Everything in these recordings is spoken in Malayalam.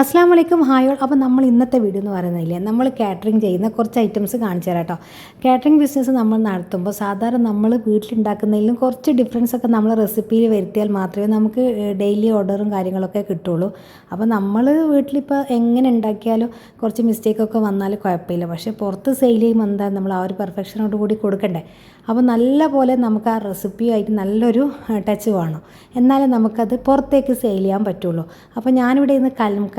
അസ്സാം വലൈക്കും ഹായോൾ അപ്പോൾ നമ്മൾ ഇന്നത്തെ വീഡിയോ എന്ന് പറയുന്നില്ലേ നമ്മൾ കാറ്ററിംഗ് ചെയ്യുന്ന കുറച്ച് ഐറ്റംസ് കാണിച്ചു തരാം കേട്ടോ കാറ്ററിംഗ് ബിസിനസ് നമ്മൾ നടത്തുമ്പോൾ സാധാരണ നമ്മൾ വീട്ടിലുണ്ടാക്കുന്നതിലും കുറച്ച് ഡിഫറൻസ് ഒക്കെ നമ്മൾ റെസിപ്പിയിൽ വരുത്തിയാൽ മാത്രമേ നമുക്ക് ഡെയിലി ഓർഡറും കാര്യങ്ങളൊക്കെ കിട്ടുള്ളൂ. അപ്പോൾ നമ്മൾ വീട്ടിലിപ്പോൾ എങ്ങനെ ഉണ്ടാക്കിയാലും കുറച്ച് മിസ്റ്റേക്കൊക്കെ വന്നാൽ കുഴപ്പമില്ല. പക്ഷേ പുറത്ത് സെയിൽ ചെയ്യുമ്പോൾ എന്താ നമ്മൾ ആ ഒരു പെർഫെക്ഷനോട് കൂടി കൊടുക്കണ്ടേ? അപ്പോൾ നല്ല പോലെ നമുക്ക് ആ റെസിപ്പിയായിട്ട് നല്ലൊരു ടച്ച് വേണം. എന്നാലേ നമുക്കത് പുറത്തേക്ക് സെയിൽ ചെയ്യാൻ പറ്റുള്ളൂ. അപ്പോൾ ഞാനിവിടെ ഇന്ന്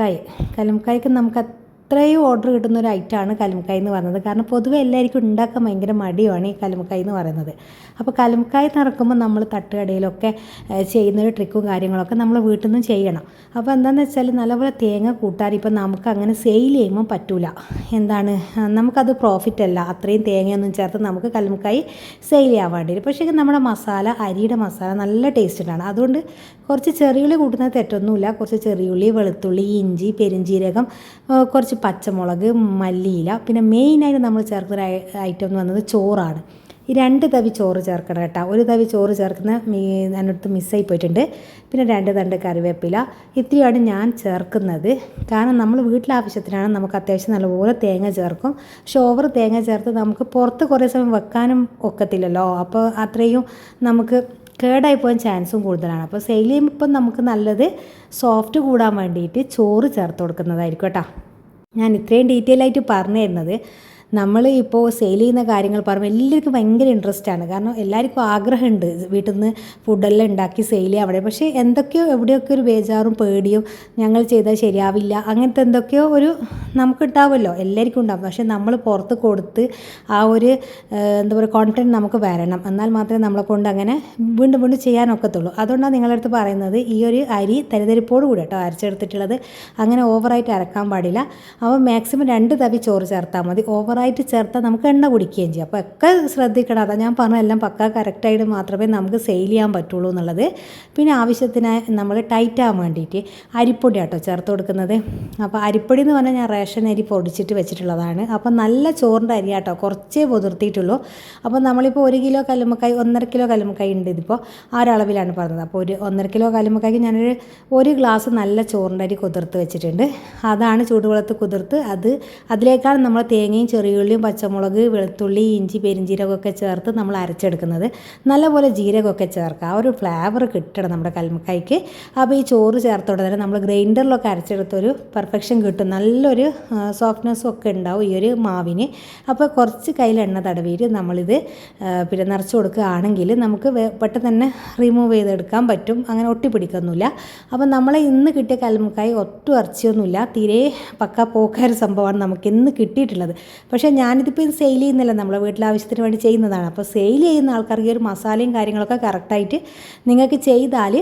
കലംകായ്. കലംകായ്ക്ക് നമുക്ക് അത്രയും ഓർഡർ കിട്ടുന്ന ഒരു ഐറ്റമാണ് കലമുക്കായി എന്ന് പറയുന്നത്. കാരണം പൊതുവെ എല്ലാവർക്കും ഉണ്ടാക്കാൻ ഭയങ്കര മടിയാണ് ഈ കലമുക്കായി എന്ന് പറയുന്നത്. അപ്പോൾ കലമുക്കായി നിറക്കുമ്പോൾ നമ്മൾ തട്ടുകടയിലൊക്കെ ചെയ്യുന്ന ഒരു ട്രിക്കും കാര്യങ്ങളൊക്കെ നമ്മൾ വീട്ടിൽ നിന്നും ചെയ്യണം. അപ്പോൾ എന്താണെന്ന് വെച്ചാൽ നല്ലപോലെ തേങ്ങ കൂട്ടാൻ ഇപ്പം നമുക്ക് അങ്ങനെ സെയിൽ ചെയ്യുമ്പോൾ പറ്റൂല. എന്താണ്? നമുക്കത് പ്രോഫിറ്റ് അല്ല. അത്രയും തേങ്ങയൊന്നും ചേർത്ത് നമുക്ക് കലമുക്കായി സെയിൽ ചെയ്യാൻ വേണ്ടി പക്ഷേ നമ്മുടെ മസാല അരിയുടെ മസാല നല്ല ടേസ്റ്റ് ഉണ്ടാണ് അതുകൊണ്ട് കുറച്ച് ചെറിയുള്ളി കൂട്ടുന്നത് തെറ്റൊന്നുമില്ല. കുറച്ച് ചെറിയുള്ളി വെളുത്തുള്ളി ഇഞ്ചി പെരിഞ്ജീരകം ആ, പച്ചമുളക് മല്ലിയില പിന്നെ മെയിനായിട്ട് നമ്മൾ ചേർക്കുന്ന ഐറ്റം എന്ന് പറയുന്നത് ചോറാണ്. ഈ രണ്ട് തവി ചോറ് ചേർക്കണം കേട്ടോ. ഒരു തവി ചോറ് ചേർക്കുന്ന മീ അതിനടുത്ത് മിസ്സായി പോയിട്ടുണ്ട്. പിന്നെ രണ്ട് തണ്ട് കറിവേപ്പില. ഇത്രയാണ് ഞാൻ ചേർക്കുന്നത്. കാരണം നമ്മൾ വീട്ടിലാവശ്യത്തിനാണ് നമുക്ക് അത്യാവശ്യം നല്ലപോലെ തേങ്ങ ചേർക്കും. പക്ഷെ ഓവർ തേങ്ങ ചേർത്ത് നമുക്ക് പുറത്ത് കുറേ സമയം വെക്കാനും ഒക്കത്തില്ലല്ലോ. അപ്പോൾ അത്രയും നമുക്ക് കേടായി പോകാൻ ചാൻസും കൂടുതലാണ്. അപ്പോൾ സെയിൽ ഇപ്പം നമുക്ക് നല്ലത് സോഫ്റ്റ് കൂടാൻ വേണ്ടിയിട്ട് ചോറ് ചേർത്ത് കൊടുക്കുന്നതായിരിക്കും കേട്ടോ. ഞാൻ ഇത്രയും ഡീറ്റെയിൽ ആയിട്ട് പറഞ്ഞു തരുന്നത് നമ്മൾ ഇപ്പോൾ സെയിൽ ചെയ്യുന്ന കാര്യങ്ങൾ പറയുമ്പോൾ എല്ലാവർക്കും ഭയങ്കര ഇൻട്രസ്റ്റ് ആണ്. കാരണം എല്ലാവർക്കും ആഗ്രഹമുണ്ട്. വീട്ടിൽ നിന്ന് ഫുഡെല്ലാം ഉണ്ടാക്കി സെയിൽ ചെയ്യാൻ. അവിടെ പക്ഷേ എന്തൊക്കെയോ എവിടെയൊക്കെ ഒരു ബേജാറും പേടിയും ഞങ്ങൾ ചെയ്താൽ ശരിയാവില്ല. അങ്ങനത്തെ എന്തൊക്കെയോ ഒരു നമുക്ക് ഉണ്ടാവുമല്ലോ എല്ലാവർക്കും ഉണ്ടാവും. പക്ഷേ നമ്മൾ പുറത്ത് കൊടുത്ത് ആ ഒരു എന്താ പറയുക കോൺഫിഡന്റ് നമുക്ക് വരണം. എന്നാൽ മാത്രമേ നമ്മളെ കൊണ്ട് അങ്ങനെ വീണ്ടും വീണ്ടും ചെയ്യാനൊക്കത്തുള്ളൂ. അതുകൊണ്ടാണ് നിങ്ങളുടെ അടുത്ത് പറയുന്നത് ഈ ഒരു അരി തരിതരിപ്പോട് കൂടി കേട്ടോ അരച്ചെടുത്തിട്ടുള്ളത്. അങ്ങനെ ഓവറായിട്ട് അരക്കാൻ പാടില്ല. അപ്പോൾ മാക്സിമം രണ്ട് തവി ചോറ് ചേർത്താൽ മതി. ഓവറായിട്ട് ചേർത്താൽ നമുക്ക് എണ്ണ കുടിക്കുകയും ചെയ്യും. അപ്പോൾ ഒക്കെ ശ്രദ്ധിക്കണം. അതാ ഞാൻ പറഞ്ഞ എല്ലാം പക്ക കറക്റ്റായിട്ട് മാത്രമേ നമുക്ക് സെയിൽ ചെയ്യാൻ പറ്റുള്ളൂ എന്നുള്ളത്. പിന്നെ ആവശ്യത്തിന് നമ്മൾ ടൈറ്റ് ആവാൻ വേണ്ടിയിട്ട് അരിപ്പൊടി ആട്ടോ ചേർത്ത് കൊടുക്കുന്നത്. അപ്പോൾ അരിപ്പൊടി എന്ന് പറഞ്ഞാൽ ഞാൻ റേഷൻ അരി പൊടിച്ചിട്ട് വെച്ചിട്ടുള്ളതാണ്. അപ്പോൾ നല്ല ചോറിന്റെ അരി ആട്ടോ കുറച്ചേ പൊതിർത്തിയിട്ടുള്ളൂ. അപ്പോൾ നമ്മളിപ്പോൾ ഒരു കിലോ കല്ലുമ്മക്കായി ഒന്നര കിലോ കല്ലുമ്മക്കായി ഉണ്ട് ഇതിപ്പോൾ ആ ഒരളവിലാണ് പറഞ്ഞത്. അപ്പോൾ ഒരു ഒന്നര കിലോ കല്ലുമ്മക്കായ്ക്ക് ഞാനൊരു ഒരു ഗ്ലാസ് നല്ല ചോറിന്റെ അരി കുതിർത്ത് വെച്ചിട്ടുണ്ട്. അതാണ് ചൂടുവെള്ളത്ത് കുതിർത്ത് അത് അതിലേക്കാണ് നമ്മൾ തേങ്ങയും ചെറിയുള്ളിയും പച്ചമുളക് വെളുത്തുള്ളി ഇഞ്ചി പെരിഞ്ജീരകമൊക്കെ ചേർത്ത് നമ്മൾ അരച്ചെടുക്കുന്നത്. നല്ലപോലെ ജീരകമൊക്കെ ചേർക്കുക. ആ ഒരു ഫ്ലേവർ കിട്ടണം നമ്മുടെ കൽമക്കായ്ക്ക്. അപ്പോൾ ഈ ചോറ് ചേർത്തോടെ തന്നെ നമ്മൾ ഗ്രൈൻഡറിലൊക്കെ അരച്ചെടുത്തൊരു പെർഫെക്ഷൻ കിട്ടും. നല്ലൊരു സോഫ്റ്റ്നെസ്സും ഒക്കെ ഉണ്ടാവും ഈ ഒരു മാവിന്. അപ്പോൾ കുറച്ച് കയ്യിൽ എണ്ണ നമ്മളിത് പിന്നെ നിറച്ച് കൊടുക്കുകയാണെങ്കിൽ നമുക്ക് പെട്ടെന്ന് തന്നെ റിമൂവ് ചെയ്തെടുക്കാൻ പറ്റും. അങ്ങനെ ഒട്ടിപ്പിടിക്കൊന്നുമില്ല. അപ്പോൾ നമ്മളെ ഇന്ന് കിട്ടിയ കൽമക്കായ് ഒട്ടും ഇറച്ചിയൊന്നുമില്ല. തീരെ പക്ക പോക്കാര സംഭവമാണ് നമുക്ക് ഇന്ന് കിട്ടിയിട്ടുള്ളത്. പക്ഷേ ഞാനിതിപ്പോൾ ഇത് സെയിൽ ചെയ്യുന്നില്ല. നമ്മളെ വീട്ടിലാവശ്യത്തിന് വേണ്ടി ചെയ്യുന്നതാണ്. അപ്പോൾ സെയിൽ ചെയ്യുന്ന ആൾക്കാർക്ക് ഈ ഒരു മസാലയും കാര്യങ്ങളൊക്കെ കറക്റ്റായിട്ട് നിങ്ങൾക്ക് ചെയ്താൽ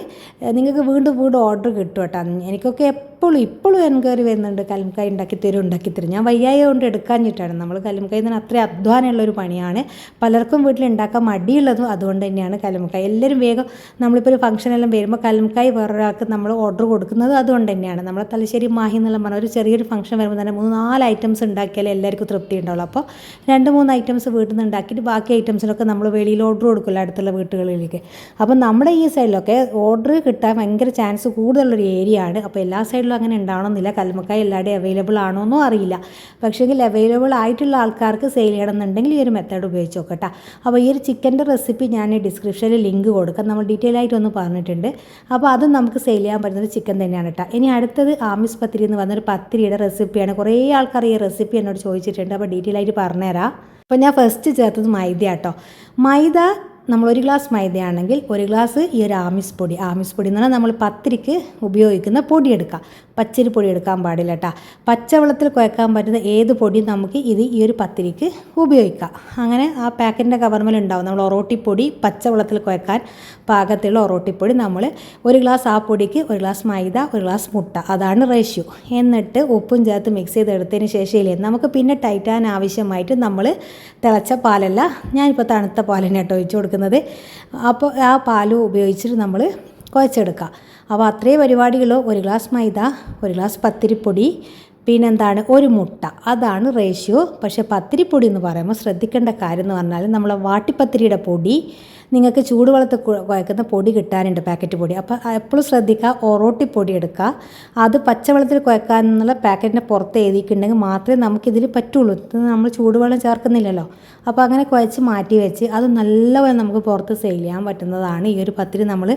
നിങ്ങൾക്ക് വീണ്ടും വീണ്ടും ഓർഡർ കിട്ടും കേട്ടോ. എനിക്കൊക്കെ എപ്പോഴും ഇപ്പോഴും എൻക്വയറി വരുന്നുണ്ട്. കലംകായ ഉണ്ടാക്കി തരും ഉണ്ടാക്കി തരും ഞാൻ വയ്യായ കൊണ്ട് എടുക്കാഞ്ഞിട്ടാണ് നമ്മൾ കലംകായ എന്ന് അത്ര അത്രയും അധ്വാനമുള്ള ഒരു പണിയാണ്. പലർക്കും വീട്ടിൽ ഉണ്ടാക്കാൻ മടിയുള്ളതും അതുകൊണ്ട് തന്നെയാണ് കലംകായ എല്ലാവരും വേഗം നമ്മളിപ്പോൾ ഒരു ഫംഗ്ഷനെല്ലാം വരുമ്പോൾ കലംകായ് വേറൊരാൾക്ക് നമ്മൾ ഓർഡർ കൊടുക്കുന്നത് അതുകൊണ്ട് തന്നെയാണ്. നമ്മളെ തലശ്ശേരി മാഹി എന്നുള്ള പറഞ്ഞ ഒരു ചെറിയൊരു ഫംഗ്ഷൻ വരുമ്പോൾ തന്നെ മൂന്ന് നാല് ഐറ്റംസ് ഉണ്ടാക്കിയാലേ എല്ലാവർക്കും തൃപ്തി ഉണ്ടാവുള്ളൂ. അപ്പോൾ രണ്ട് മൂന്ന് ഐറ്റംസ് വീട്ടിൽ നിന്ന് ഉണ്ടാക്കിയിട്ട് ബാക്കി ഐറ്റംസിലൊക്കെ നമ്മൾ വെളിയിൽ ഓർഡർ കൊടുക്കില്ല അടുത്തുള്ള വീട്ടുകളിലേക്ക് അപ്പോൾ നമ്മുടെ ഈ സൈഡിലൊക്കെ ഓർഡർ കിട്ടാൻ ഭയങ്കര ചാൻസ് കൂടുതലുള്ളൊരു ഏരിയ ആണ്. അപ്പോൾ എല്ലാ സൈഡിലും അങ്ങനെ ഉണ്ടാവണമെന്നില്ല. കൽമക്കായ എല്ലാവരുടെയും അവൈലബിൾ ആണോ എന്നും അറിയില്ല. പക്ഷേങ്കിൽ അവൈലബിൾ ആയിട്ടുള്ള ആൾക്കാർക്ക് സെയിൽ ചെയ്യണമെന്നുണ്ടെങ്കിൽ ഈ ഒരു മെത്തേഡ് ഉപയോഗിച്ച് നോക്കട്ടെ. അപ്പോൾ ഈ ഒരു ചിക്കന്റെ റെസിപ്പി ഞാൻ ഡിസ്ക്രിപ്ഷനിൽ ലിങ്ക് കൊടുക്കാം. നമ്മൾ ഡീറ്റെയിൽ ആയിട്ട് ഒന്ന് പറഞ്ഞിട്ടുണ്ട്. അപ്പോൾ അതും നമുക്ക് സെയിൽ ചെയ്യാൻ പറ്റുന്നത് ചിക്കൻ തന്നെയാണ് കേട്ടോ. ഇനി അടുത്തത് ആമിസ് പത്തിരി എന്ന് പറഞ്ഞൊരു പത്തിരിയുടെ റെസിപ്പിയാണ് കുറേ ആൾക്കാർ ഈ റെസിപ്പി എന്നോട് ചോദിച്ചിട്ടുണ്ട്. അപ്പോൾ ഡീറ്റെയിൽ ആയിട്ട് പറഞ്ഞുതരാം. അപ്പോൾ ഞാൻ ഫസ്റ്റ് ചേർത്തത് മൈദ കേട്ടോ മൈദ നമ്മൾ ഒരു ഗ്ലാസ് മൈദയാണെങ്കിൽ ഒരു ഗ്ലാസ് ഈ ഒരു ആമിസ് പൊടി. ആമിസ് പൊടി എന്ന് പറഞ്ഞാൽ നമ്മൾ പത്തിരിക്ക് ഉപയോഗിക്കുന്ന പൊടി എടുക്കുക പച്ചരി പൊടി എടുക്കാൻ പാടില്ല കേട്ടോ. പച്ചവെള്ളത്തിൽ കുഴക്കാൻ പറ്റുന്ന ഏത് പൊടിയും നമുക്ക് ഇത് ഈ ഒരു പത്തിരിക്ക് ഉപയോഗിക്കാം. അങ്ങനെ ആ പാക്കറ്റിന്റെ കവർമേൽ ഉണ്ടാവും. നമ്മൾ ഒറോട്ടിപ്പൊടി പച്ചവെള്ളത്തിൽ കുഴക്കാൻ പാകത്തിലുള്ള ഒറോട്ടിപ്പൊടി നമ്മൾ ഒരു ഗ്ലാസ് ആ പൊടിക്ക് ഒരു ഗ്ലാസ് മൈദ ഒരു ഗ്ലാസ് മുട്ട. അതാണ് റേഷ്യോ. എന്നിട്ട് ഉപ്പും ചേർത്ത് മിക്സ് ചെയ്തെടുത്തതിന് ശേഷം ഇല്ലേ നമുക്ക് പിന്നെ ടൈറ്റാൻ ആവശ്യമായിട്ട് നമ്മൾ തിളച്ച പാലല്ല. ഞാനിപ്പോൾ തണുത്ത പാലിനെ കേട്ടോ ഒഴിച്ച് കൊടുക്കുന്നത്. അപ്പോൾ ആ പാൽ ഉപയോഗിച്ചിട്ട് നമ്മൾ കുഴച്ചെടുക്കുക. അപ്പോൾ അത്രയും പരിപാടികളോ ഒരു ഗ്ലാസ് മൈദ ഒരു ഗ്ലാസ് പത്തിരിപ്പൊടി പിന്നെന്താണ് ഒരു മുട്ട. അതാണ് റേഷ്യോ പക്ഷേ പത്തിരിപ്പൊടി എന്ന് പറയുമ്പോൾ ശ്രദ്ധിക്കേണ്ട കാര്യം എന്ന് പറഞ്ഞാൽ നമ്മളെ വാട്ടിപ്പത്തിരിയുടെ പൊടി നിങ്ങൾക്ക് ചൂടുവെള്ളത്തിൽ വെള്ളത്തിൽ കുഴക്കുന്ന പൊടി കിട്ടാനുണ്ട് പാക്കറ്റ് പൊടി. അപ്പോൾ എപ്പോഴും ശ്രദ്ധിക്കുക ഒറോട്ടി പൊടി എടുക്കുക. അത് പച്ചവെള്ളത്തിൽ കുഴക്കാനുള്ള പാക്കറ്റിന്റെ പുറത്ത് എഴുതിയിട്ടുണ്ടെങ്കിൽ മാത്രമേ നമുക്കിതിൽ പറ്റുള്ളൂ. നമ്മൾ ചൂടുവെള്ളം ചേർക്കുന്നില്ലല്ലോ. അപ്പോൾ അങ്ങനെ കുഴച്ച് മാറ്റി വെച്ച് അത് നല്ലപോലെ നമുക്ക് പുറത്ത് സെയിൽ ചെയ്യാൻ പറ്റുന്നതാണ് ഈ ഒരു പത്തിരി നമ്മൾ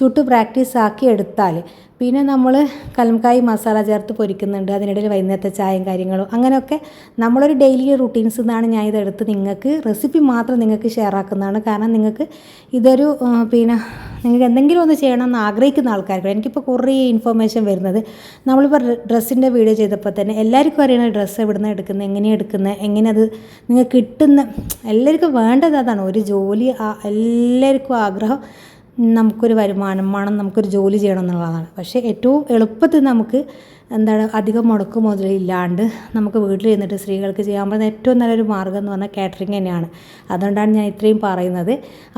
ചുട്ട് പ്രാക്ടീസ് ആക്കി എടുത്താൽ. പിന്നെ നമ്മൾ കലംകായി മസാല ചേർത്ത് പൊരിക്കുന്നുണ്ട് അതിനിടയിൽ വൈകുന്നേരത്തെ ചായയും കാര്യങ്ങളും അങ്ങനെയൊക്കെ നമ്മളൊരു ഡെയിലി റുട്ടീൻസ് എന്നാണ് ഞാൻ ഇതെടുത്ത് നിങ്ങൾക്ക് റെസിപ്പി മാത്രം നിങ്ങൾക്ക് ഷെയർ ആക്കുന്നതാണ്. കാരണം നിങ്ങൾക്ക് ഇതൊരു പിന്നെ നിങ്ങൾക്ക് എന്തെങ്കിലും ഒന്ന് ചെയ്യണമെന്ന് ആഗ്രഹിക്കുന്ന ആൾക്കാർക്ക് എനിക്കിപ്പോൾ കുറേ ഇൻഫർമേഷൻ വരുന്നത്. നമ്മളിപ്പോൾ ഡ്രസ്സിന്റെ വീഡിയോ ചെയ്തപ്പോൾ തന്നെ എല്ലാവർക്കും അറിയണ ഡ്രസ്സ് എവിടെ നിന്ന് എടുക്കുന്നത് എങ്ങനെയാണ് എടുക്കുന്നത് എങ്ങനെ അത് നിങ്ങൾക്ക് കിട്ടുന്ന എല്ലാവർക്കും വേണ്ടത് അതാണ്. ഒരു ജോലി എല്ലാവർക്കും ആഗ്രഹം നമുക്കൊരു വരുമാനം വേണം നമുക്കൊരു ജോലി ചെയ്യണം എന്നുള്ളതാണ്. പക്ഷേ ഏറ്റവും എളുപ്പത്തിൽ നമുക്ക് എന്താണ് അധികം മുടക്ക് മുതലില്ലാണ്ട് നമുക്ക് വീട്ടിൽ ഇരുന്നിട്ട് സ്ത്രീകൾക്ക് ചെയ്യാൻ പറ്റുന്ന ഏറ്റവും നല്ലൊരു മാർഗം എന്ന് പറഞ്ഞാൽ കാറ്ററിംഗ് തന്നെയാണ്. അതുകൊണ്ടാണ് ഞാൻ ഇത്രയും പറയുന്നത്.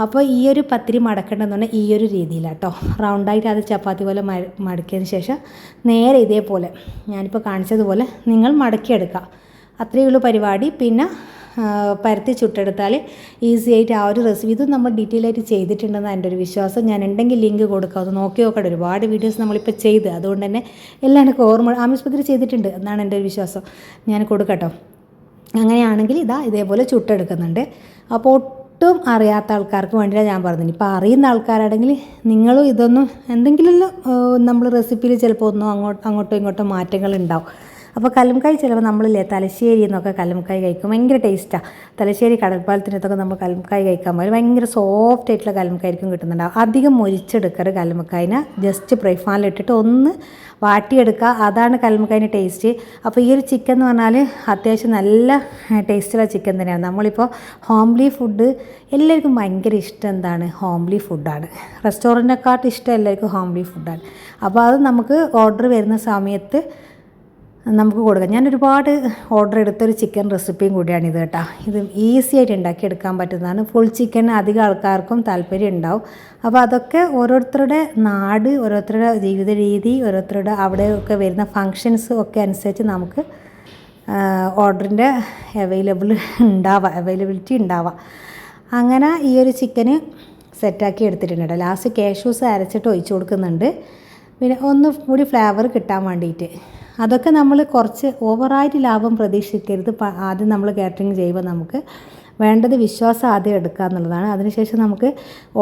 അപ്പോൾ ഈ ഒരു പത്തിരി മടക്കേണ്ടതെന്ന് പറഞ്ഞാൽ ഈ ഒരു രീതിയിലാട്ടോ റൗണ്ടായിട്ട് അത് ചപ്പാത്തി പോലെ മടക്കിയതിന് ശേഷം നേരെ ഇതേപോലെ ഞാനിപ്പോൾ കാണിച്ചതുപോലെ നിങ്ങൾ മടക്കിയെടുക്കുക. അത്രയേ ഉള്ളൂ പരിപാടി. പിന്നെ പരത്തി ചുട്ടെടുത്താൽ ഈസി ആയിട്ട് ആ ഒരു റെസിപ്പി ഇത് നമ്മൾ ഡീറ്റെയിൽ ആയിട്ട് ചെയ്തിട്ടുണ്ടെന്ന് എന്റെ ഒരു വിശ്വാസം. ഞാൻ ഉണ്ടെങ്കിൽ ലിങ്ക് കൊടുക്കാം. അത് നോക്കി നോക്കട്ടെ ഒരുപാട് വീഡിയോസ് നമ്മളിപ്പോൾ ചെയ്ത്. അതുകൊണ്ട് തന്നെ എല്ലാം എനിക്ക് ഓർമ്മ ആമിസ്പത്രി ചെയ്തിട്ടുണ്ട് എന്നാണ് എന്റെ ഒരു വിശ്വാസം. ഞാൻ കൊടുക്കട്ടോ. അങ്ങനെയാണെങ്കിൽ ഇതാ ഇതേപോലെ ചുട്ടെടുക്കുന്നുണ്ട്. അപ്പോൾ ഒട്ടും അറിയാത്ത ആൾക്കാർക്ക് വേണ്ടിയിട്ടാണ് ഞാൻ പറഞ്ഞത്. ഇപ്പോൾ അറിയുന്ന ആൾക്കാരാണെങ്കിൽ നിങ്ങളും ഇതൊന്നും എന്തെങ്കിലും നമ്മൾ റെസിപ്പിയിൽ ചിലപ്പോൾ ഒന്നും അങ്ങോട്ട് അങ്ങോട്ടോ ഇങ്ങോട്ടോ മാറ്റങ്ങൾ ഉണ്ടാവും. അപ്പോൾ കലംകായ് ചിലപ്പോൾ നമ്മളില്ലേ തലശ്ശേരി എന്നൊക്കെ കലംകായ് കഴിക്കും. ഭയങ്കര ടേസ്റ്റാണ് തലശ്ശേരി കടൽപ്പാലത്തിനകത്തൊക്കെ നമ്മൾ കലംകായ് കഴിക്കാൻ പോലും ഭയങ്കര സോഫ്റ്റ് ആയിട്ടുള്ള കലംകായിരിക്കും കിട്ടുന്നുണ്ടാവും അധികം മൊരിച്ചെടുക്കരുത് കലമക്കായിനെ ജസ്റ്റ് പ്രൈഫാനിലിട്ടിട്ട് ഒന്ന് വാട്ടിയെടുക്കുക. അതാണ് കലമക്കായിന്റെ ടേസ്റ്റ് അപ്പോൾ ഈ ഒരു ചിക്കൻ എന്ന് പറഞ്ഞാൽ അത്യാവശ്യം നല്ല ടേസ്റ്റുള്ള ചിക്കൻ തന്നെയാണ്. നമ്മളിപ്പോൾ ഹോംലി ഫുഡ് എല്ലാവർക്കും ഭയങ്കര ഇഷ്ടം എന്താണ്? ഹോംലി ഫുഡാണ് റെസ്റ്റോറന്റിനെക്കാട്ടും ഇഷ്ടം എല്ലാവർക്കും ഹോംലി ഫുഡാണ് അപ്പോൾ അത് നമുക്ക് ഓർഡർ വരുന്ന സമയത്ത് നമുക്ക് കൊടുക്കാം. ഞാൻ ഒരുപാട് ഓർഡർ എടുത്തൊരു ചിക്കൻ റെസിപ്പിയും കൂടിയാണ് ഇത് കേട്ടോ. ഇത് ഈസി ആയിട്ട് ഉണ്ടാക്കിയെടുക്കാൻ പറ്റുന്നതാണ്. ഫുൾ ചിക്കൻ അധികം ആൾക്കാർക്കും താല്പര്യം ഉണ്ടാവും. അപ്പോൾ അതൊക്കെ ഓരോരുത്തരുടെ നാട് ഓരോരുത്തരുടെ ജീവിത രീതി ഓരോരുത്തരുടെ അവിടെയൊക്കെ വരുന്ന ഫങ്ഷൻസ് ഒക്കെ അനുസരിച്ച് നമുക്ക് ഓർഡറിന്റെ അവൈലബിൾ ഉണ്ടാവാം അവൈലബിലിറ്റി ഉണ്ടാവാം. അങ്ങനെ ഈ ഒരു ചിക്കന് സെറ്റാക്കി എടുത്തിട്ടുണ്ട് ലാസ്റ്റ് കാഷ്യൂസ് അരച്ചിട്ട് ഒഴിച്ചു കൊടുക്കുന്നുണ്ട്. പിന്നെ ഒന്ന് കൂടി ഫ്ലേവർ കിട്ടാൻ വേണ്ടിയിട്ട്. അതൊക്കെ നമ്മൾ കുറച്ച് ഓവറായിട്ട് ലാഭം പ്രതീക്ഷിക്കരുത്. ആദ്യം നമ്മൾ കാറ്ററിങ് ചെയ്യുമ്പോൾ നമുക്ക് വേണ്ടത് വിശ്വാസം ആദ്യം എടുക്കുക എന്നുള്ളതാണ്. അതിനുശേഷം നമുക്ക്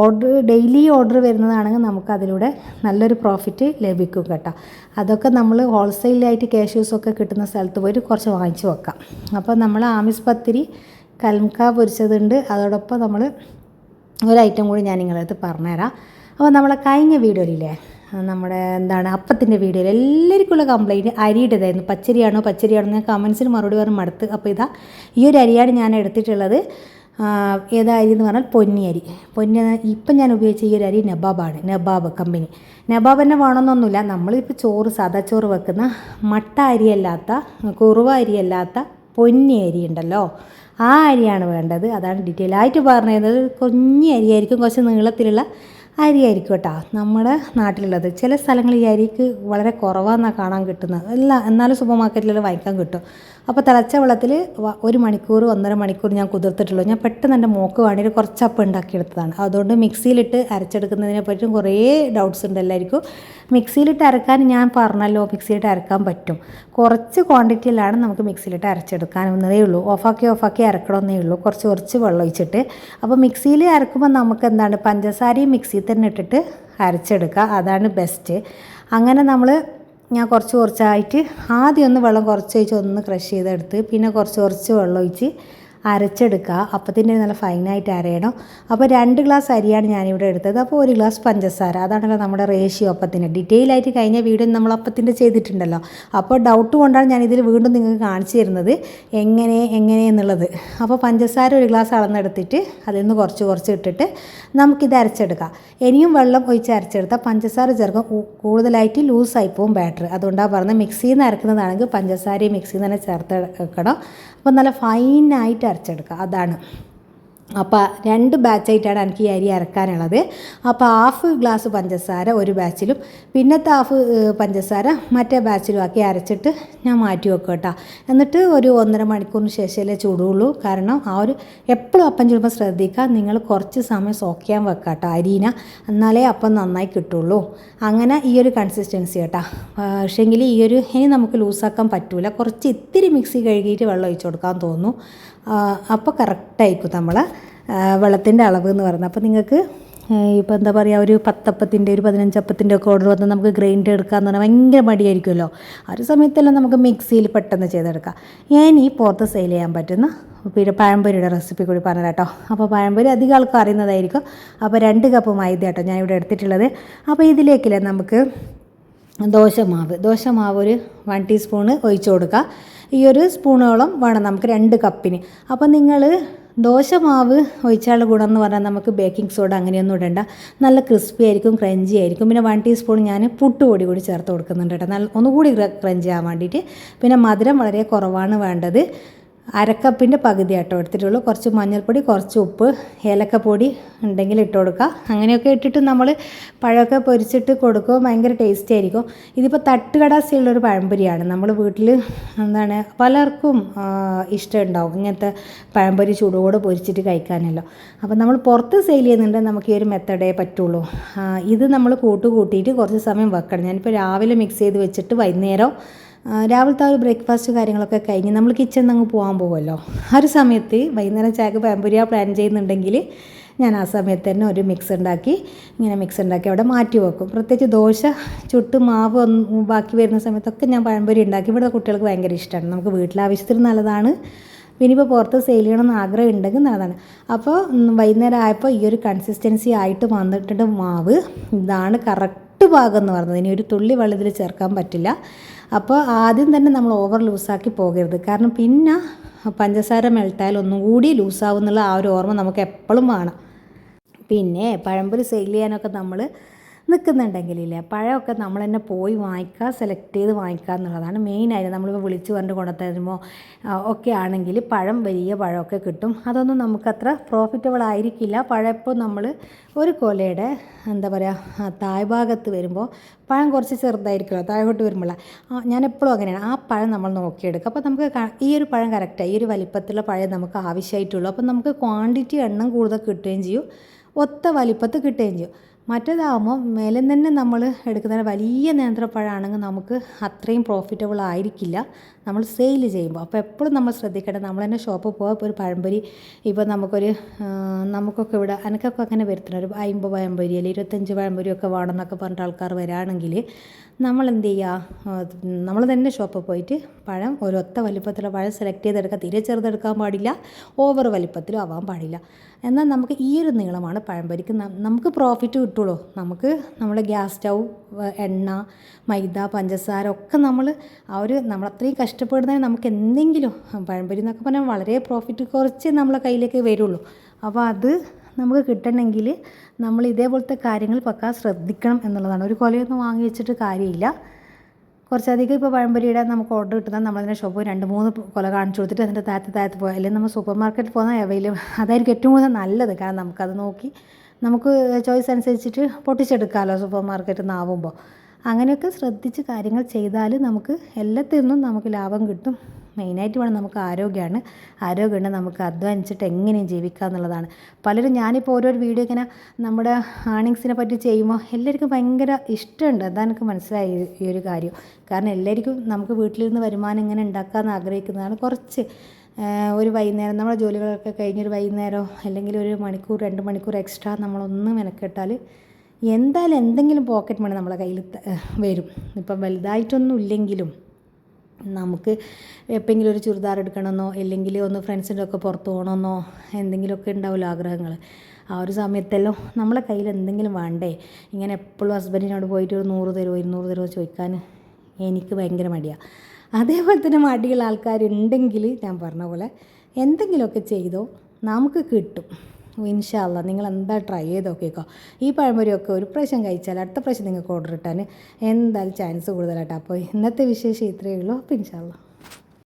ഓർഡർ ഡെയിലി ഓർഡർ വരുന്നതാണെങ്കിൽ നമുക്ക് അതിലൂടെ നല്ലൊരു പ്രോഫിറ്റ് ലഭിക്കും കേട്ടോ. അതൊക്കെ നമ്മൾ ഹോൾസെയിലായിട്ട് കാഷ്യൂസൊക്കെ കിട്ടുന്ന സ്ഥലത്ത് പോയിട്ട് കുറച്ച് വാങ്ങിച്ച് വെക്കാം. അപ്പോൾ നമ്മൾ ആമിസ് പത്തിരി കൽമക്ക പൊരിച്ചതുണ്ട്. അതോടൊപ്പം നമ്മൾ ഒരു ഐറ്റം കൂടി ഞാൻ നിങ്ങളുടെ അടുത്ത് പറഞ്ഞുതരാം. അപ്പോൾ നമ്മളെ കഴിഞ്ഞ വീഡിയോയിലില്ലേ? നമ്മുടെ എന്താണ് അപ്പത്തിന്റെ വീഡിയോയിൽ എല്ലാവർക്കുള്ള കംപ്ലൈന്റ് അരിയുടേതായിരുന്നു പച്ചരിയാണോ പച്ചരിയാണോ ഞാൻ കമൻസിന് മറുപടി പറഞ്ഞ് മടുത്ത്. അപ്പോൾ ഇതാ ഈ ഒരു അരിയാണ് ഞാൻ എടുത്തിട്ടുള്ളത്. ഏതാ അരി എന്ന് പറഞ്ഞാൽ പൊന്നി അരി. പൊന്നി ഇപ്പം ഞാൻ ഉപയോഗിച്ച ഈ ഒരു അരി നബാബാണ് നബാബ് കമ്പനി നബാബ് തന്നെ വേണമെന്നൊന്നുമില്ല. നമ്മളിപ്പോൾ ചോറ് സാദാ ചോറ് വെക്കുന്ന മട്ട അരിയല്ലാത്ത കുറുവ അരിയല്ലാത്ത പൊന്നി അരി ഉണ്ടല്ലോ. ആ അരിയാണ് വേണ്ടത്. അതാണ് ഡീറ്റെയിൽ ആയിട്ട് പറഞ്ഞത് കുഞ്ഞി അരിയായിരിക്കും. കുറച്ച് നീളത്തിലുള്ള അരിയായിരിക്കും കേട്ടോ. നമ്മുടെ നാട്ടിലുള്ളത്. ചില സ്ഥലങ്ങളിൽ ഈ അരിക്ക് വളരെ കുറവാണെന്നാണ് കാണാൻ കിട്ടുന്നത്. അല്ല എന്നാലും സൂപ്പർ മാർക്കറ്റിലെല്ലാം വാങ്ങിക്കാൻ കിട്ടും. അപ്പോൾ തിളച്ച വെള്ളത്തിൽ ഒരു മണിക്കൂർ ഒന്നര മണിക്കൂർ ഞാൻ കുതിർത്തിട്ടുള്ളൂ. ഞാൻ പെട്ടെന്ന് എന്റെ മോക്ക് വേണ്ടിയിട്ട് കുറച്ച് അപ്പം ഉണ്ടാക്കിയെടുത്തതാണ്. അതുകൊണ്ട് മിക്സിയിലിട്ട് അരച്ചെടുക്കുന്നതിനെ പറ്റും കുറേ ഡൗട്ട്സ് ഉണ്ട് എല്ലാവർക്കും. മിക്സിയിലിട്ട് അരക്കാൻ ഞാൻ പറഞ്ഞല്ലോ മിക്സിയിലിട്ട് അരക്കാൻ പറ്റും. കുറച്ച് ക്വാണ്ടിറ്റിയിലാണ് നമുക്ക് മിക്സിയിലിട്ട് അരച്ചെടുക്കാവുന്നതേ ഉള്ളൂ. ഓഫാക്കി ഓഫാക്കി അരക്കണമെന്നേ ഉള്ളൂ. കുറച്ച് കുറച്ച് വെള്ളം ഒഴിച്ചിട്ട്. അപ്പോൾ മിക്സിയിൽ അരക്കുമ്പോൾ നമുക്ക് എന്താണ്? പഞ്ചസാരയും മിക്സിയിൽ തന്നെ ഇട്ടിട്ട് അരച്ചെടുക്കുക. അതാണ് ബെസ്റ്റ് അങ്ങനെ നമ്മൾ ഞാൻ കുറച്ച് കുറച്ചായിട്ട് ആദ്യം ഒന്ന് വെള്ളം കുറച്ച് ഒഴിച്ച് ഒന്ന് ക്രഷ് ചെയ്തെടുത്ത് പിന്നെ കുറച്ച് കുറച്ച് വെള്ളം ഒഴിച്ച് അരച്ചെടുക്കുക. അപ്പത്തിന്റെ നല്ല ഫൈനായിട്ട് അരയണം. അപ്പോൾ രണ്ട് ഗ്ലാസ് അരിയാണ് ഞാനിവിടെ എടുത്തത്. അപ്പോൾ ഒരു ഗ്ലാസ് പഞ്ചസാര. അതാണല്ലോ നമ്മുടെ റേഷ്യോ അപ്പത്തിന്. ഡീറ്റെയിൽ ആയിട്ട് കഴിഞ്ഞ വീഡിയോ നമ്മൾ അപ്പത്തിന്റെ ചെയ്തിട്ടുണ്ടല്ലോ. അപ്പോൾ ഡൗട്ട് കൊണ്ടാണ് ഞാനിതിൽ വീണ്ടും നിങ്ങൾക്ക് കാണിച്ചു തരുന്നത്. എങ്ങനെ എങ്ങനെ എന്നുള്ളത്. അപ്പോൾ പഞ്ചസാര ഒരു ഗ്ലാസ് അളന്നെടുത്തിട്ട് അതിൽ നിന്ന് കുറച്ച് കുറച്ച് ഇട്ടിട്ട് നമുക്കിത് അരച്ചെടുക്കാം. ഇനിയും വെള്ളം ഒഴിച്ച് അരച്ചെടുത്താൽ പഞ്ചസാര ചേർക്കും കൂടുതലായിട്ട് ലൂസായി പോകും ബാറ്റർ അതുകൊണ്ടാണ് പറഞ്ഞത് മിക്സിയിൽ നിന്ന് അരക്കുന്നതാണെങ്കിൽ പഞ്ചസാരയും മിക്സിയിൽ നിന്ന് തന്നെ ചേർത്ത് വെക്കണം അപ്പോൾ നല്ല ഫൈനായിട്ട് അരച്ചെടുക്കുക. അതാണ്. അപ്പോൾ രണ്ട് ബാച്ചായിട്ടാണ് എനിക്ക് ഈ അരി അരക്കാനുള്ളത്. അപ്പോൾ ഹാഫ് ഗ്ലാസ് പഞ്ചസാര ഒരു ബാച്ചിലും പിന്നത്തെ ഹാഫ് പഞ്ചസാര മറ്റേ ബാച്ചിലും ആക്കി അരച്ചിട്ട് ഞാൻ മാറ്റി വെക്കും കേട്ടോ. എന്നിട്ട് ഒരു ഒന്നര മണിക്കൂറിന് ശേഷമല്ലേ ചൂടുള്ളൂ. കാരണം ആ ഒരു എപ്പോഴും അപ്പം ചുടുമ്പോൾ ശ്രദ്ധിക്കുക നിങ്ങൾ കുറച്ച് സമയം സോക്ക് ചെയ്യാൻ വെക്കുക കേട്ടോ അരീന. എന്നാലേ അപ്പം നന്നായി കിട്ടുള്ളൂ. അങ്ങനെ ഈ ഒരു കൺസിസ്റ്റൻസി കേട്ടോ. പക്ഷേങ്കിൽ ഈ ഒരു ഇനി നമുക്ക് ലൂസാക്കാൻ പറ്റൂല. കുറച്ച് ഇത്തിരി മിക്സി കഴുകിയിട്ട് വെള്ളം ഒഴിച്ചു കൊടുക്കാൻ തോന്നുന്നു. അപ്പോൾ കറക്റ്റായിരിക്കും നമ്മൾ വെള്ളത്തിന്റെ അളവ് എന്ന് പറയുന്നത്. അപ്പോൾ നിങ്ങൾക്ക് ഇപ്പോൾ എന്താ പറയുക ഒരു പത്തപ്പത്തിന്റെ ഒരു പതിനഞ്ചപ്പത്തിന്റെ ഒക്കെ ഓർഡർ വന്നാൽ നമുക്ക് ഗ്രൈൻഡ് എടുക്കാമെന്ന് പറഞ്ഞാൽ ഭയങ്കര മടിയായിരിക്കുമല്ലോ. ആ ഒരു സമയത്തെല്ലാം നമുക്ക് മിക്സിയിൽ പെട്ടെന്ന് ചെയ്തെടുക്കാം. ഞാൻ ഈ പുറത്ത് സെയിൽ ചെയ്യാൻ പറ്റുന്ന പിന്നെ പഴംപൊരിയുടെ റെസിപ്പി കൂടി പറഞ്ഞു കേട്ടോ അപ്പോൾ പഴംപൊരി അധികം ആൾക്കും അറിയുന്നതായിരിക്കും. അപ്പോൾ രണ്ട് കപ്പ് മൈദ കേട്ടോ ഇവിടെ എടുത്തിട്ടുള്ളത്. അപ്പോൾ ഇതിലേക്കില്ലേ നമുക്ക് ദോശമാവ്. ദോശമാവ് ഒരു വൺ ടീസ്പൂണ് ഒഴിച്ചു കൊടുക്കുക ഈ ഒരു സ്പൂണോളം വേണം നമുക്ക് രണ്ട് കപ്പിന് അപ്പോൾ നിങ്ങൾ ദോശമാവ് ഒഴിച്ചാലുള്ള ഗുണം എന്ന് പറഞ്ഞാൽ നമുക്ക് ബേക്കിംഗ് സോഡ അങ്ങനെയൊന്നും ഇടണ്ട. നല്ല ക്രിസ്പി ആയിരിക്കും ക്രഞ്ചി ആയിരിക്കും. പിന്നെ വൺ ടീസ്പൂൺ ഞാൻ പുട്ടുപൊടി കൂടി ചേർത്ത് കൊടുക്കുന്നുണ്ട് കേട്ടോ. നല്ല ഒന്നുകൂടി ക്രഞ്ചി ആവാൻ വേണ്ടിയിട്ട്. പിന്നെ മധുരം വളരെ കുറവാണ് വേണ്ടത്. അരക്കപ്പിന്റെ പകുതി ആട്ടോ എടുത്തിട്ടുള്ളൂ. കുറച്ച് മഞ്ഞൾപ്പൊടി കുറച്ച് ഉപ്പ് ഏലക്കപ്പൊടി ഉണ്ടെങ്കിൽ ഇട്ട് കൊടുക്കുക. അങ്ങനെയൊക്കെ ഇട്ടിട്ട് നമ്മൾ പഴമൊക്കെ പൊരിച്ചിട്ട് കൊടുക്കുമ്പോൾ ഭയങ്കര ടേസ്റ്റി ആയിരിക്കും. ഇതിപ്പോൾ തട്ടുകട സ്റ്റൈലുള്ളൊരു പഴംപൊരിയാണ്. നമ്മൾ വീട്ടിൽ എന്താണ് പലർക്കും ഇഷ്ടമുണ്ടാവും ഇങ്ങനത്തെ പഴംപൊരി ചൂടോട് പൊരിച്ചിട്ട് കഴിക്കാനല്ലോ. അപ്പോൾ നമ്മൾ പുറത്ത് സെയിൽ ചെയ്യുന്നുണ്ടെങ്കിൽ നമുക്ക് ഈ ഒരു മെത്തഡേ പറ്റുള്ളൂ. ഇത് നമ്മൾ കൂട്ട് കൂട്ടിയിട്ട് കുറച്ച് സമയം വെക്കണം. ഞാനിപ്പോൾ രാവിലെ മിക്സ് ചെയ്ത് വെച്ചിട്ട് വൈകുന്നേരം രാവിലത്തെ ഒരു ബ്രേക്ക്ഫാസ്റ്റ് കാര്യങ്ങളൊക്കെ കഴിഞ്ഞ് നമ്മൾ കിച്ചണിൽ അങ്ങ് പോകാൻ പോകുമല്ലോ ആ ഒരു സമയത്ത് വൈകുന്നേരം ചായക്ക് പാമ്പുരിയ പ്ലാൻ ചെയ്യുന്നുണ്ടെങ്കിൽ ഞാൻ ആ സമയത്ത് തന്നെ ഒരു മിക്സ് ഉണ്ടാക്കി ഇങ്ങനെ മിക്സ് ഉണ്ടാക്കി അവിടെ മാറ്റി വെക്കും. പ്രത്യേകിച്ച് ദോശ ചുട്ട് മാവ് ബാക്കി വരുന്ന സമയത്തൊക്കെ ഞാൻ പഴംപൊരി ഉണ്ടാക്കി ഇവിടെ കുട്ടികൾക്ക് ഭയങ്കര ഇഷ്ടമാണ് നമുക്ക് വീട്ടിലാവശ്യത്തിന് നല്ലതാണ്. പിന്നെ ഇപ്പോൾ പുറത്ത് സെയിൽ ചെയ്യണമെന്ന് ആഗ്രഹം ഉണ്ടെങ്കിൽ നല്ലതാണ്. അപ്പോൾ വൈകുന്നേരം ആയപ്പോൾ ഈ ഒരു കൺസിസ്റ്റൻസി ആയിട്ട് വന്നിട്ടുണ്ട് മാവ്. ഇതാണ് കറക്റ്റ് ഭാഗം എന്ന് പറഞ്ഞത്. ഇനി ഒരു തുള്ളി വെള്ളത്തിൽ ചേർക്കാൻ പറ്റില്ല. അപ്പോൾ ആദ്യം തന്നെ നമ്മൾ ഓവർ ലൂസാക്കി പോകരുത്. കാരണം പിന്നെ പഞ്ചസാര മെൽട്ടായാൽ ഒന്നും കൂടി ലൂസാവും എന്നുള്ള ആ ഒരു ഓർമ്മ നമുക്ക് എപ്പോഴും വേണം. പിന്നെ പഴംപൊരി സെയിൽ ചെയ്യാനൊക്കെ നമ്മൾ നിൽക്കുന്നുണ്ടെങ്കിലില്ലേ പഴമൊക്കെ നമ്മൾ തന്നെ പോയി വാങ്ങിക്കുക സെലക്ട് ചെയ്ത് വാങ്ങിക്കുക എന്നുള്ളതാണ് മെയിനായിട്ട് നമ്മളിപ്പോൾ വിളിച്ച് പറഞ്ഞ് കൊണ്ടുത്തരുമ്പോൾ ഒക്കെ ആണെങ്കിൽ പഴം വലിയ പഴമൊക്കെ കിട്ടും. അതൊന്നും നമുക്കത്ര പ്രോഫിറ്റബിൾ ആയിരിക്കില്ല. പഴം ഇപ്പോൾ നമ്മൾ ഒരു കൊലയുടെ എന്താ പറയുക താഴ്ഭാഗത്ത് വരുമ്പോൾ പഴം കുറച്ച് ചെറുതായിരിക്കുമല്ലോ താഴോട്ട് വരുമ്പോൾ ഞാൻ എപ്പോഴും അങ്ങനെയാണ്. ആ പഴം നമ്മൾ നോക്കിയെടുക്കുക അപ്പോൾ നമുക്ക് ഈ ഒരു പഴം കറക്റ്റായി ഈ ഒരു വലിപ്പത്തിലുള്ള പഴം നമുക്ക് ആവശ്യമായിട്ടുള്ളൂ. അപ്പോൾ നമുക്ക് ക്വാണ്ടിറ്റി എണ്ണം കൂടുതൽ കിട്ടുകയും ചെയ്യും. ഒത്ത വലിപ്പത്ത് കിട്ടുകയും ചെയ്യും. മറ്റേതാകുമ്പോൾ മേലെ തന്നെ നമ്മൾ എടുക്കുന്ന വലിയ നേന്ത്രപ്പഴമാണെങ്കിൽ നമുക്ക് അത്രയും പ്രോഫിറ്റബിൾ ആയിരിക്കില്ല. നമ്മൾ സെയിൽ ചെയ്യുമ്പോൾ അപ്പോൾ എപ്പോഴും നമ്മൾ ശ്രദ്ധിക്കേണ്ടത് നമ്മൾ തന്നെ ഷോപ്പിൽ പോകാൻ ഇപ്പോൾ ഒരു പഴംപൊരി ഇപ്പോൾ നമുക്കൊരു നമുക്കൊക്കെ ഇവിടെ എനിക്കൊക്കെ അങ്ങനെ വരുത്തുന്ന ഒരു അമ്പത് പഴംപൊരി അല്ലെങ്കിൽ ഇരുപത്തഞ്ച് പഴംപൊരി ഒക്കെ വേണമെന്നൊക്കെ പറഞ്ഞിട്ട് ആൾക്കാർ വരാണെങ്കിൽ നമ്മൾ എന്ത് ചെയ്യുക നമ്മൾ തന്നെ ഷോപ്പിൽ പോയിട്ട് പഴം ഒരൊത്ത വലിപ്പത്തിലുള്ള പഴം സെലക്ട് ചെയ്തെടുക്കുക തീരെ ചെറുതെടുക്കാൻ പാടില്ല. ഓവർ വലിപ്പത്തിലും ആവാൻ പാടില്ല. എന്നാൽ നമുക്ക് ഈ ഒരു നീളമാണ് പഴം പരിക്ക്. നമുക്ക് പ്രോഫിറ്റ് കിട്ടുള്ളൂ. നമുക്ക് നമ്മുടെ ഗ്യാസ് സ്റ്റൗ എണ്ണ മൈദ പഞ്ചസാര ഒക്കെ നമ്മൾ ആ ഒരു നമ്മൾ അത്രയും കഷ്ടപ്പെടുന്നതിന് നമുക്ക് എന്തെങ്കിലും പഴംപൊരി എന്നൊക്കെ പറഞ്ഞാൽ വളരെ പ്രോഫിറ്റ് കുറച്ച് നമ്മളെ കയ്യിലേക്ക് വരുള്ളൂ. അപ്പോൾ അത് നമുക്ക് കിട്ടണമെങ്കിൽ നമ്മൾ ഇതേപോലത്തെ കാര്യങ്ങൾ പക്കാ ശ്രദ്ധിക്കണം എന്നുള്ളതാണ്. ഒരു കൊലയൊന്നും വാങ്ങി വെച്ചിട്ട് കാര്യമില്ല. കുറച്ചധികം ഇപ്പോൾ പഴംപൊരിയുടെ നമുക്ക് ഓർഡർ കിട്ടുന്ന നമ്മളതിന്റെ ഷോപ്പ് രണ്ട് മൂന്ന് കൊല കാണിച്ചു കൊടുത്തിട്ട് അതിന്റെ താഴത്ത് താഴത്ത് പോയാൽ അല്ലെങ്കിൽ നമ്മൾ സൂപ്പർ മാർക്കറ്റിൽ പോകുന്ന അവൈലബിൾ അതായിരിക്കും ഏറ്റവും കൂടുതൽ നല്ലത്. കാരണം നമുക്കത് നോക്കി നമുക്ക് ചോയ്സ് അനുസരിച്ചിട്ട് പൊട്ടിച്ചെടുക്കാമല്ലോ സൂപ്പർ മാർക്കറ്റിൽ നിന്ന് ആവുമ്പോൾ അങ്ങനെയൊക്കെ ശ്രദ്ധിച്ച് കാര്യങ്ങൾ ചെയ്താൽ നമുക്ക് എല്ലാത്തിൽ നിന്നും നമുക്ക് ലാഭം കിട്ടും. മെയിനായിട്ട് വേണം നമുക്ക് ആരോഗ്യമാണ്. ആരോഗ്യമുണ്ട് നമുക്ക് അധ്വാനിച്ചിട്ട് എങ്ങനെയും ജീവിക്കുക എന്നുള്ളതാണ്. പലരും ഞാനിപ്പോൾ ഓരോ വീഡിയോ ഇങ്ങനെ നമ്മുടെ ആണിങ്സിനെ പറ്റി ചെയ്യുമ്പോൾ എല്ലാവർക്കും ഭയങ്കര ഇഷ്ടമുണ്ട്. അതാണ് എനിക്ക് മനസ്സിലായി ഈ- ഒരു കാര്യം. കാരണം എല്ലാവർക്കും നമുക്ക് വീട്ടിലിരുന്ന് വരുമാനം ഇങ്ങനെ ഉണ്ടാക്കാമെന്ന് ആഗ്രഹിക്കുന്നതാണ് കുറച്ച്. ഒരു വൈകുന്നേരം നമ്മുടെ ജോലികളൊക്കെ കഴിഞ്ഞൊരു വൈകുന്നേരം അല്ലെങ്കിൽ ഒരു മണിക്കൂർ രണ്ട് മണിക്കൂർ എക്സ്ട്രാ നമ്മളൊന്ന് മെനക്കെട്ടാൽ എന്തായാലും എന്തെങ്കിലും പോക്കറ്റ് മണി നമ്മളെ കയ്യിൽ വരും. ഇപ്പം വലുതായിട്ടൊന്നും ഇല്ലെങ്കിലും നമുക്ക് എപ്പോഴെങ്കിലും ഒരു ചുരിദാർ എടുക്കണമെന്നോ അല്ലെങ്കിൽ ഒന്ന് ഫ്രണ്ട്സിന്റെ ഒക്കെ പുറത്ത് പോകണമെന്നോ എന്തെങ്കിലുമൊക്കെ ഉണ്ടാവുമല്ലോ ആഗ്രഹങ്ങൾ. ആ ഒരു സമയത്തെല്ലാം നമ്മളെ കയ്യിൽ എന്തെങ്കിലും വേണ്ടേ? ഇങ്ങനെ എപ്പോഴും ഹസ്ബൻഡിനോട് പോയിട്ട് ഒരു നൂറ് തരുമോ ഇരുന്നൂറ് തരുമോ ചോദിക്കാൻ എനിക്ക് ഭയങ്കര മടിയാണ് അതേപോലെ തന്നെ മടിയുള്ള ആൾക്കാരുണ്ടെങ്കിൽ ഞാൻ പറഞ്ഞ പോലെ എന്തെങ്കിലുമൊക്കെ ചെയ്തോ നമുക്ക് കിട്ടും. ഇൻഷാല്ല നിങ്ങൾ എന്താ ട്രൈ ചെയ്ത് നോക്കിക്കോ. ഈ പഴംപൊരിയൊക്കെ ഒരു പ്രാവശ്യം കഴിച്ചാൽ അടുത്ത പ്രാവശ്യം നിങ്ങൾക്ക് ഓർഡർ ഇട്ടാൻ എന്തായാലും ചാൻസ് കൂടുതലാട്ടോ. അപ്പോൾ ഇന്നത്തെ വിശേഷം ഇത്രയേ ഉള്ളൂ. അപ്പോൾ ഇൻഷാല്ല